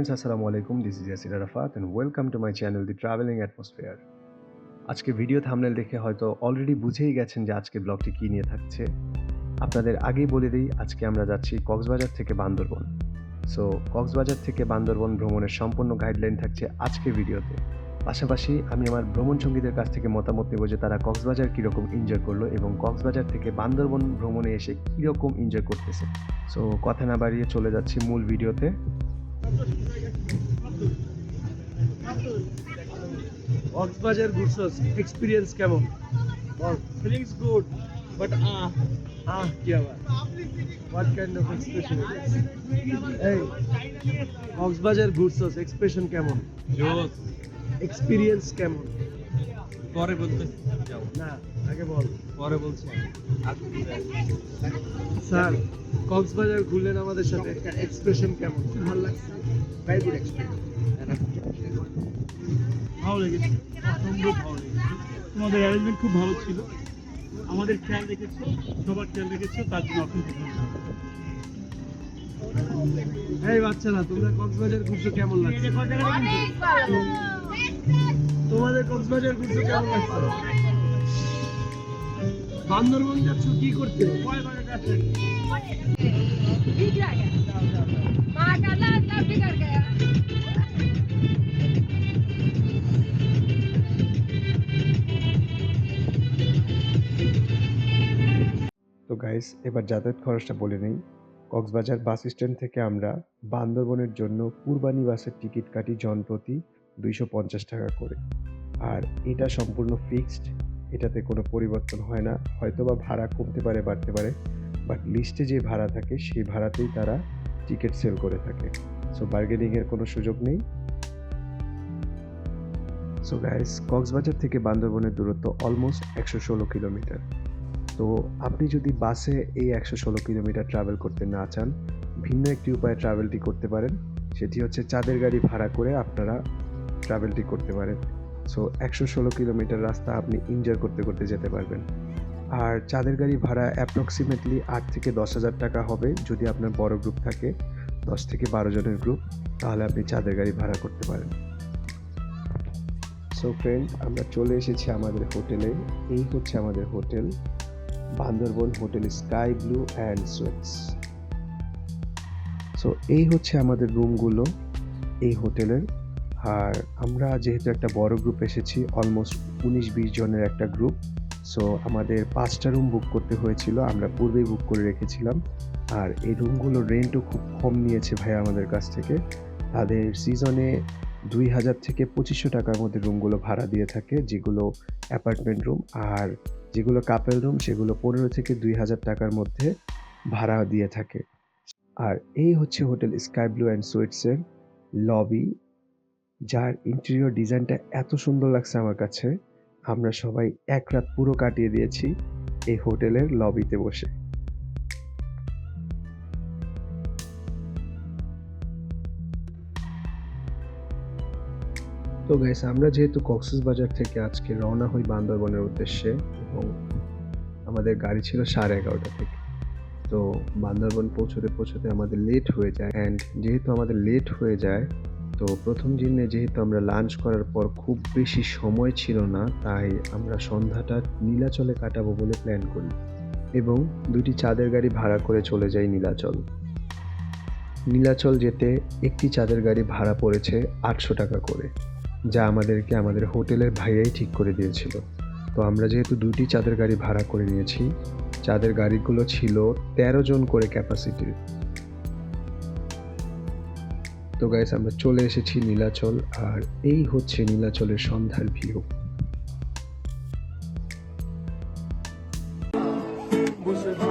Friends আসসালামু আলাইকুম this is Yasir Arafat and welcome to my channel the travelling atmosphere আজকে video thumbnail দেখে হয়তো অলরেডি বুঝেই গেছেন যে আজকে ব্লগটি কী নিয়ে থাকছে। আপনাদের আগেই বলে দিই, আজকে আমরা যাচ্ছি কক্সবাজার থেকে বান্দরবন। সো কক্সবাজার থেকে বান্দরবন ভ্রমণের সম্পূর্ণ গাইডলাইন থাকছে আজকের ভিডিওতে পাশাপাশি আমি আমার ভ্রমণ সঙ্গীদের কাছ থেকে মতামত নেব যে তারা কক্সবাজার কীরকম এনজয় করল এবং কক্সবাজার থেকে বান্দরবন ভ্রমণে এসে কীরকম এনজয় করতেছে। সো কথা না বাড়িয়ে চলে যাচ্ছি মূল ভিডিওতে কক্সবাজার ঘুরছস এক্সপিরিয়েন্স কেমন? Feelings good, but ah, ah ah কি আবার? হোয়াট কাইন্ড অফ এক্সপ্রেশন এই। কক্সবাজার ঘুরছস এক্সপ্রেশন কেমন? জোস এক্সপিরিয়েন্স কেমন? পরে বলতে যাও না আগে বল। পরে বলছি। স্যার কক্সবাজার ঘুরলেন আমাদের সাথে এক্সপ্রেশন কেমন? ভালো লাগছে। ভেরি গুড এক্সপিরিয়েন্স ভালো লেগেছে অসম্ভব ভালো লেগেছে। তোমাদের অ্যারেঞ্জমেন্ট খুব ভালো ছিল। আমাদের খেয়াল রেখেছে, সবার খেয়াল রেখেছো, তার জন্য অসংখ্য ধন্যবাদ এই বাচ্চারা, তোমরা কক্সবাজার ঘুরছো, কেমন লাগছে? তোমাদের কক্সবাজার ঘুরছো, কেমন লাগছে? বান্দরবন যাচ্ছো, কি করতে ঠিক আছে। গাইস এবার যাতায়াত খরচটা বলে নেই। কক্সবাজার বাস স্ট্যান্ড থেকে আমরা বান্দরবনের জন্য পূর্বানী বাসের টিকিট কাটি জনপ্রতি দুইশো পঞ্চাশ টাকা করে। আর এটা সম্পূর্ণ ফিক্সড এটাতে কোনো পরিবর্তন হয় না। হয়তো বা ভাড়া কমতে পারে, বাড়তে পারে বাট লিস্টে যে ভাড়া থাকে, সেই ভাড়াতেই তারা টিকিট সেল করে থাকে। সো বার্গেনিংয়ের কোনো সুযোগ নেই। সো গাইস কক্সবাজার থেকে বান্দরবনের দূরত্ব অলমোস্ট একশো ষোলো কিলোমিটার তো আপনি যদি বাসে এই একশো ষোলো কিলোমিটার ট্রাভেল করতে না চান, ভিন্ন একটি উপায়ে ট্রাভেলটি করতে পারেন। সেটি হচ্ছে চাঁদের গাড়ি ভাড়া করে আপনারা ট্রাভেলটি করতে পারেন। সো একশো ষোলো কিলোমিটার রাস্তা আপনি এনজয় করতে করতে যেতে পারবেন। আর চাঁদের গাড়ি ভাড়া অ্যাপ্রক্সিমেটলি আট থেকে দশ হাজার টাকা হবে যদি আপনার বড় গ্রুপ থাকে, দশ থেকে বারো জনের গ্রুপ তাহলে আপনি চাঁদের গাড়ি ভাড়া করতে পারেন। সো ফ্রেন্ড আমরা চলে এসেছি আমাদের হোটেলে। এই হচ্ছে আমাদের hotel. Bandarban, hotel sky blue and suites. So এই হচ্ছে আমাদের রুমগুলো, এই হোটেলের। আর আমরা যেহেতু একটা বড় গ্রুপ এসেছি অলমোস্ট উনিশ বিশ জনের একটা গ্রুপ সো আমাদের পাঁচটা রুম বুক করতে হয়েছিল, আমরা পূর্বেই বুক করে রেখেছিলাম। আর এই রুমগুলোর রেন্টও খুব কম নিয়েছে ভাই আমাদের কাছ থেকে। তাদের সিজনে দুই হাজার থেকে পঁচিশশো টাকার মধ্যে রুমগুলো ভাড়া দিয়ে থাকে, যেগুলো অ্যাপার্টমেন্ট রুম আর যেগুলো কাপেল রুম সেগুলো পনেরো থেকে দুই হাজার টাকার মধ্যে ভাড়া দিয়ে থাকে। আর এই হচ্ছে হোটেল স্কাই ব্লু অ্যান্ড সুইটসের লবি যার ইন্টেরিয়র ডিজাইনটা এত সুন্দর লাগছে আমার কাছে। আমরা সবাই এক রাত পুরো কাটিয়ে দিয়েছি এই হোটেলের লবিতে বসে। তো গাইস আমরা যেহেতু কক্সবাজার থেকে আজকে রওনা হই বান্দরবনের উদ্দেশ্যে এবং আমাদের গাড়ি ছিল সাড়ে এগারোটা থেকে। তো বান্দরবন পৌঁছতে পৌঁছতে আমাদের লেট হয়ে যায় অ্যান্ড যেহেতু আমাদের লেট হয়ে যায়, তো প্রথম দিনে যেহেতু আমরা লাঞ্চ করার পর খুব বেশি সময় ছিল না, তাই আমরা সন্ধ্যাটা নীলাচলে কাটাবো বলে প্ল্যান করি এবং দুটি চাঁদের গাড়ি ভাড়া করে চলে যাই নীলাচল। নীলাচল যেতে একটি চাঁদের গাড়ি ভাড়া পড়েছে আটশো টাকা করে, যা আমাদেরকে আমাদের হোটেলের ভাইয়াই ঠিক করে দিয়েছিল। তো আমরা যেহেতু দুটি চাঁদের গাড়ি ভাড়া করে নিয়েছি, চাঁদের গাড়িগুলো ছিল তেরো জন করে ক্যাপাসিটির তো গাইস আমরা চলে এসেছি নীলাচল, আর এই হচ্ছে নীলাচলের সন্ধ্যার ভিউ ইটের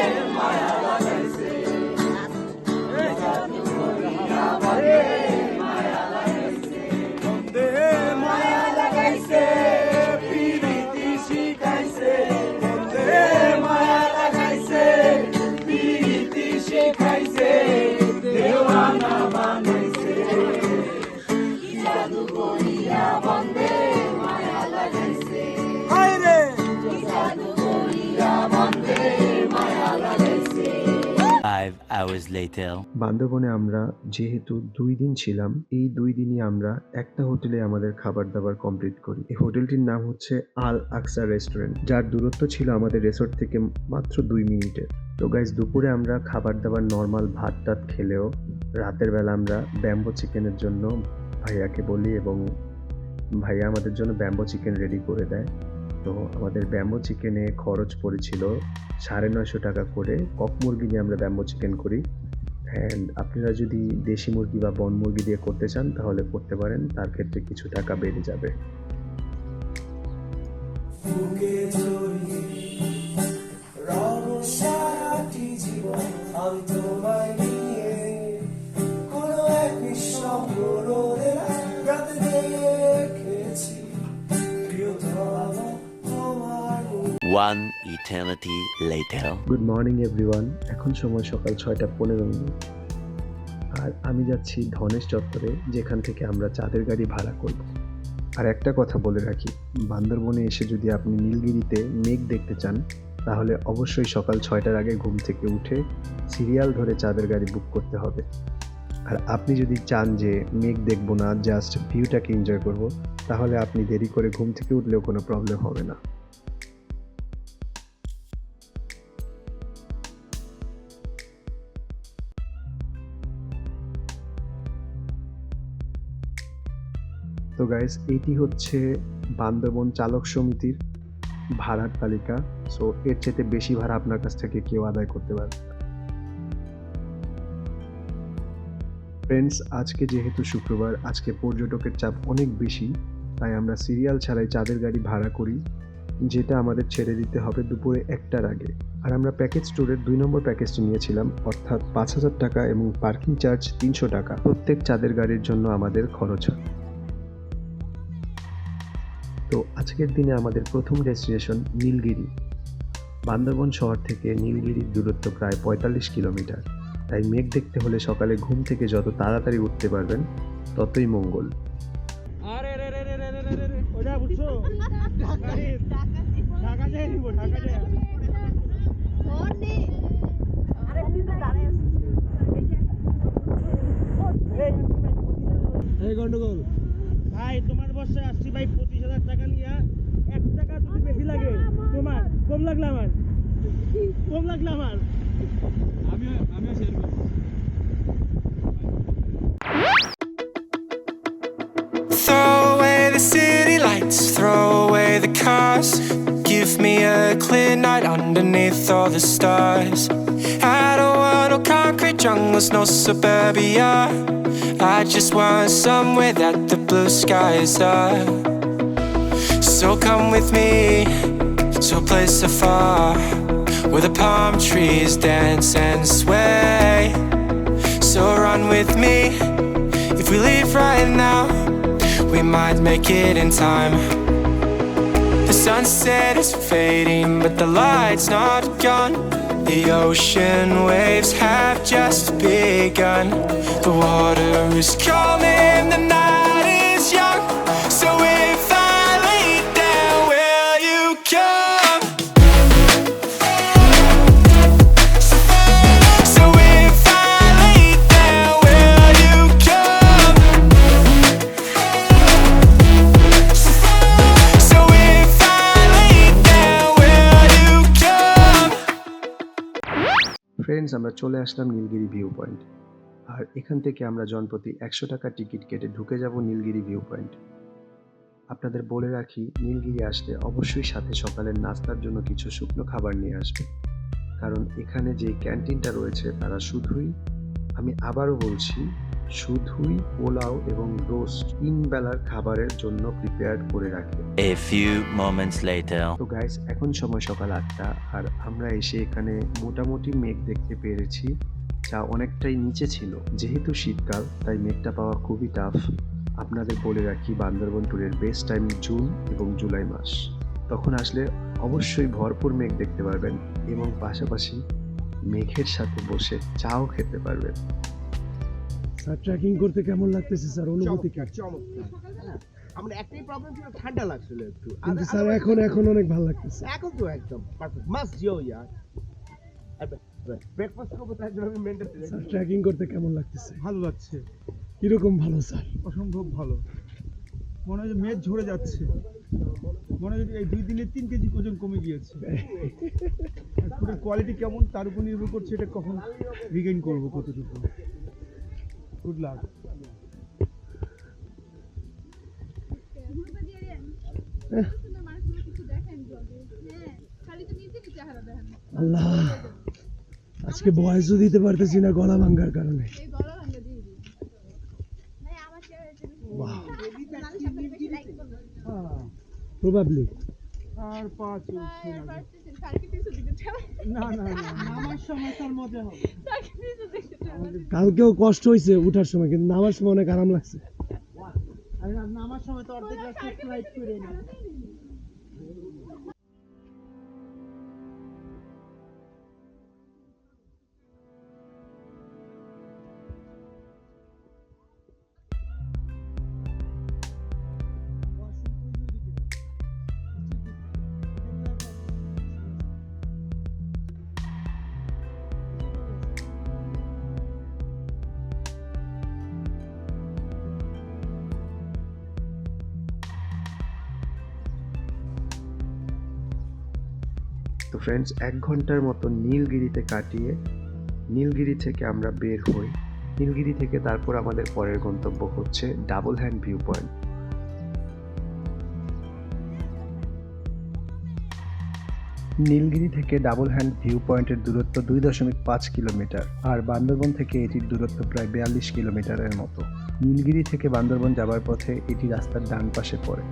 বান্দরবনে আমরা যেহেতু দুই দিন ছিলাম, এই দুই দিনই আমরা একটা হোটেলে আমাদের খাবার দাবার কমপ্লিট করি। এই হোটেলটির নাম হচ্ছে আল আকসা রেস্টুরেন্ট, যার দূরত্ব ছিল আমাদের রিসোর্ট থেকে মাত্র দুই মিনিটের। তো গাইজ দুপুরে আমরা খাবার দাবার নর্মাল ভাত টাত খেলেও রাতের বেলা আমরা ব্যাম্বো চিকেনের জন্য ভাইয়াকে বলি এবং ভাইয়া আমাদের জন্য ব্যাম্বো চিকেন রেডি করে দেয়। তো আমাদের ব্যাম্বো চিকেনে খরচ পড়েছিল সাড়ে নয়শো টাকা করে। কক মুরগি দিয়ে আমরা ব্যাম্বো চিকেন করি। অ্যান্ড আপনারা যদি দেশি মুরগি বা বন মুরগি দিয়ে করতে চান, তাহলে করতে পারেন। তার ক্ষেত্রে কিছু টাকা বেড়ে যাবে। আমি তোমায় One eternity later. Good morning everyone এখন সময় সকাল ছয়টা পনেরো মিনিট। আর আমি যাচ্ছি ধনেশ চত্বরে, যেখান থেকে আমরা চাঁদের গাড়ি ভাড়া করব। আর একটা কথা বলে রাখি, বান্দরবনে এসে যদি আপনি নীলগিরিতে মেঘ দেখতে চান, তাহলে অবশ্যই সকাল ছয়টার আগে ঘুম থেকে উঠে সিরিয়াল ধরে চাঁদের গাড়ি বুক করতে হবে। আর আপনি যদি চান যে মেঘ দেখব না, জাস্ট ভিউটাকে এনজয় করব, তাহলে আপনি দেরি করে ঘুম থেকে উঠলেও কোনো প্রবলেম হবে না। তো গাইস এটি হচ্ছে বান্দরবন চালক সমিতির ভাড়ার তালিকা। সো এর চেয়ে বেশি ভাড়া আপনার কাছ থেকে কেউ আদায় করতে পারবে ফ্রেন্ডস আজকে যেহেতু শুক্রবার, আজকে পর্যটকের চাপ অনেক বেশি, তাই আমরা সিরিয়াল ছাড়াই চাঁদের গাড়ি ভাড়া করি, যেটা আমাদের ছেড়ে দিতে হবে দুপুরে একটার আগে। আর আমরা প্যাকেজ ট্যুরের দুই নম্বর প্যাকেজটি নিয়েছিলাম, অর্থাৎ পাঁচ হাজার টাকা এবং পার্কিং চার্জ তিনশো টাকা। প্রত্যেক চাঁদের গাড়ির জন্য আমাদের খরচ হয়। তো আজকের দিনে আমাদের প্রথম ডেস্টিনেশন নীলগিরি। বান্দরবন শহর থেকে নীলগিরির দূরত্ব প্রায় পঁয়তাল্লিশ কিলোমিটার। তাই মেঘ দেখতে হলে সকালে ঘুম থেকে যত তাড়াতাড়ি উঠতে পারবেন ততই মঙ্গল। গন্ডগোল। ভাই তোমার বসে আসছি ভাই পঁচিশ হাজার টাকা। কম লাগলো আমার কম লাগলো আমার আমিও আমিও শেয়ার করছি Throw away the city lights, throw away the cars. Give me a clear night underneath all the stars. I don't want no concrete jungles, no suburbia. I just want somewhere that the blue skies are. So come with me to a place afar where the palm trees dance and sway. So run with me if we leave right now we might make it in time. The sunset is fading, but the light's not gone. The ocean waves have just begun. The water is calling, the night is young. So if I lay down, will you come? Friends আমরা চলে আসলাম Nilgiri view point আর এখান থেকে আমরা জনপ্রতি একশো টাকা টিকিট কেটে ঢুকে যাব নীলগিরি ভিউ পয়েন্ট আপনাদের বলে রাখি, নীলগিরি আসলে অবশ্যই সাথে সকালের নাস্তার জন্য কিছু শুকনো খাবার নিয়ে আসবে। কারণ এখানে যে ক্যান্টিনটা রয়েছে, তারা শুধুই, আমি আবারও বলছি শুধুই পোলাও এবং রোস্ট তিন বেলার খাবারের জন্য প্রিপেয়ার করে রাখে। A few moments later. তো গাইস এখন সময় সকাল আটটা আর আমরা এসে এখানে মোটামুটি মেঘ দেখতে পেরেছি যা অনেকটাই নিচে ছিল। যেহেতু শীতকাল তাই মেঘটা পাওয়া খুবই টাফ আপনাদের বলে রাখি বান্দরবন ট্যুরের বেস্ট টাইম জুন এবং জুলাই মাস। তখন আসলে অবশ্যই ভরপুর মেঘ দেখতে পারবেন এবং পাশাপাশি মেঘের সাথে বসে চাও খেতে পারবেন। স্যার ট্রেকিং করতে কেমন লাগতেছে স্যার? অনুভূতি কি? চমৎকার। হ্যাঁ, আমার একটাই প্রবলেম ছিল ঠান্ডা লাগছিল একটু। কিন্তু স্যার এখন এখন অনেক ভালো লাগতেছে। এখন তো একদম পারফেক্ট মাস্ট জিও ইয়ার ব্রেকফাস্ট করব তার জন্য আমি মেনটেন স্যার ট্রেকিং করতে কেমন লাগতেছে? ভালো লাগছে। কীরকম ভালো স্যার? অসম্ভব ভালো। মনে হয় মেদ ঝরে যাচ্ছে। মনে হয় এই দুই দিনে তিন কেজি ওজন কমে গিয়েছে। ফুডের কোয়ালিটি কেমন তার উপর নির্ভর করছে এটা কখন রিগেইন করব কতটুকু। গুড লাক আল্লাহ আজকে বয়সও দিতে পারতেছি না, গলা ভাঙ্গার কারণে। প্রবাবলি আর পা চলছে না না না না সময় তার মজা হবে। কালকেও কষ্ট হয়েছে উঠার সময় কিন্তু নামার সময় অনেক আরাম লাগছে। আর নামার সময় তো অর্ধেক রাস্তা ফ্লাইট করে না। তো ফ্রেন্ডস এক ঘণ্টার মতো নীলগিরিতে কাটিয়ে নীলগিরি থেকে আমরা বের হই। নীলগিরি থেকে তারপর আমাদের পরের গন্তব্য হচ্ছে double hand view point Nilgiri থেকে ডাবল হ্যান্ড ভিউ পয়েন্টের দূরত্ব দুই দশমিক পাঁচ কিলোমিটার, আর বান্দরবন থেকে এটির দূরত্ব প্রায় বিয়াল্লিশ কিলোমিটারের মতো। নীলগিরি থেকে বান্দরবন যাবার পথে এটি রাস্তার ডান পাশে পড়ে।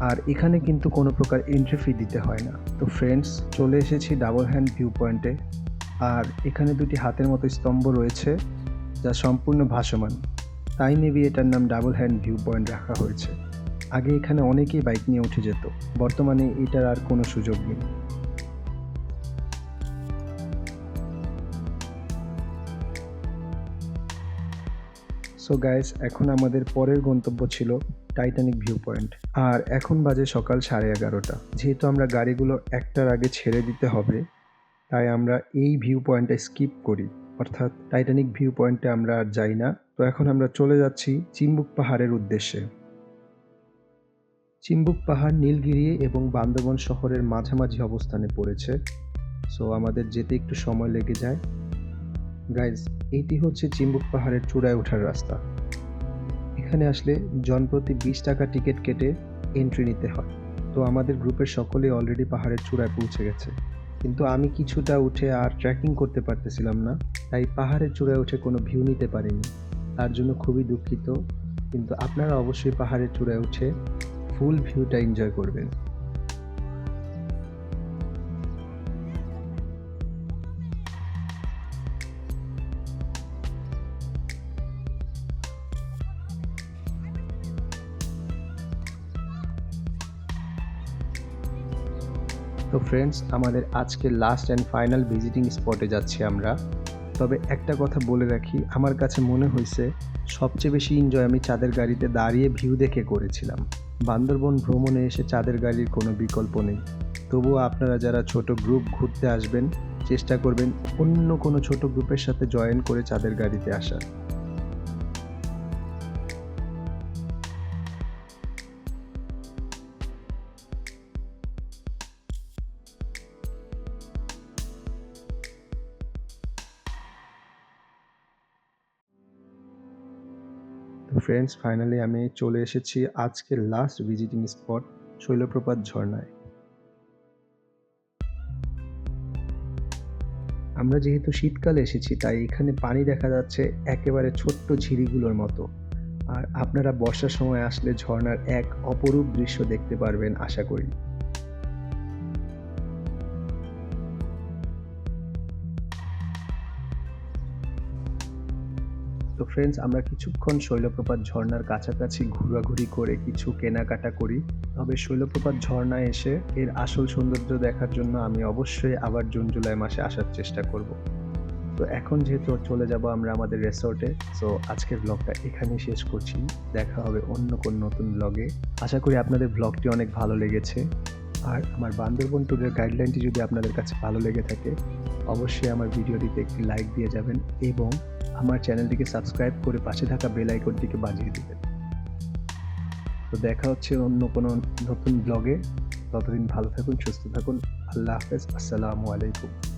আর এখানে কিন্তু কোনো প্রকার এন্ট্রি ফি দিতে হয় না। তো ফ্রেন্ডস চলে এসেছি ডাবল হ্যান্ড ভিউ পয়েন্টে আর এখানে দুটি হাতের মতো স্তম্ভ রয়েছে, যা সম্পূর্ণ ভাসমান। তাই মেবি এটার নাম ডাবল হ্যান্ড ভিউ পয়েন্ট রাখা হয়েছে। আগে এখানে অনেকেই বাইক নিয়ে উঠে যেত। বর্তমানে এটার আর কোনো সুযোগ নেই। সো গাইস এখন আমাদের পরের গন্তব্য ছিল টাইটানিক ভিউ পয়েন্ট আর এখন বাজে সকাল সাড়ে এগারোটা। যেহেতু আমরা গাড়িগুলো একটার আগে ছেড়ে দিতে হবে, তাই আমরা এই ভিউ পয়েন্টে স্কিপ করি। অর্থাৎ টাইটানিক ভিউ পয়েন্টে আমরা আর যাই না। তো এখন আমরা চলে যাচ্ছি চিম্বুক পাহাড়ের উদ্দেশ্যে। চিম্বুক পাহাড় নীলগিরি এবং বান্দরবন শহরের মাঝামাঝি অবস্থানে পড়েছে। সো আমাদের যেতে একটু সময় লেগে যায়। গাইজ এইটি হচ্ছে চিম্বুক পাহাড়ের চূড়ায় ওঠার রাস্তা। এখানে আসলে জনপ্রতি বিশ টাকা টিকিট কেটে এন্ট্রি নিতে হয়। তো আমাদের গ্রুপের সকলে অলরেডি পাহাড়ের চূড়ায় পৌঁছে গেছে। কিন্তু আমি কিছুটা উঠে আর ট্রেকিং করতে পারতেছিলাম না, তাই পাহাড়ের চূড়ায় উঠে কোনো ভিউ নিতে পারিনি। তার জন্য খুবই দুঃখিত। কিন্তু আপনারা অবশ্যই পাহাড়ের চূড়ায় উঠে ফুল ভিউটা এনজয় করবেন। তো ফ্রেন্ডস আমাদের আজকে লাস্ট অ্যান্ড ফাইনাল ভিজিটিং স্পটে যাচ্ছি আমরা। তবে একটা কথা বলে রাখি, আমার কাছে মনে হয়েছে সবচেয়ে বেশি এনজয় আমি চাঁদের গাড়িতে দাঁড়িয়ে ভিউ দেখে করেছিলাম। বান্দরবন ভ্রমণে এসে চাঁদের গাড়ির কোনো বিকল্প নেই। তবুও আপনারা যারা ছোট গ্রুপ ঘুরতে আসবেন, চেষ্টা করবেন অন্য কোনো ছোট গ্রুপের সাথে জয়েন করে চাঁদের গাড়িতে আসার। ফ্রেন্ডস ফাইনালি আমি চলে এসেছি আজকের লাস্ট ভিজিটিং স্পট শৈলপ্রপাত ঝর্ণায়। আমরা যেহেতু শীতকালে এসেছি, তাই এখানে পানি দেখা যাচ্ছে একেবারে ছোট্ট ঝিরিগুলোর মতো। আর আপনারা বর্ষার সময় আসলে ঝর্ণার এক অপরূপ দৃশ্য দেখতে পারবেন, আশা করি। তো ফ্রেন্ডস আমরা কিছুক্ষণ শৈলপ্রপাত ঝর্ণার কাছাকাছি ঘোরাঘুরি করে কিছু কেনাকাটা করি। তবে শৈলপ্রপাত ঝর্ণায় এসে এর আসল সৌন্দর্য দেখার জন্য আমি অবশ্যই আবার জুন, জুলাই মাসে আসার চেষ্টা করব। তো এখন যেহেতু চলে যাব আমরা আমাদের রেসর্টে সো আজকের ব্লগটা এখানেই শেষ করছি। দেখা হবে অন্য কোন নতুন ব্লগে আশা করি আপনাদের ব্লগটি অনেক ভালো লেগেছে। আর আমার বান্দরবন ট্যুরের গাইডলাইনটি যদি আপনাদের কাছে ভালো লেগে থাকে, অবশ্যই আমার ভিডিওটিতে একটি লাইক দিয়ে যাবেন এবং আমার চ্যানেলটিকে সাবস্ক্রাইব করে পাশে থাকা বেল আইকনটিকে বাজিয়ে দিবেন। তো দেখা হচ্ছে অন্য কোনো নতুন ব্লগে। ততদিন ভালো থাকুন, সুস্থ থাকুন। আল্লাহ হাফেজ। আসসালামু আলাইকুম।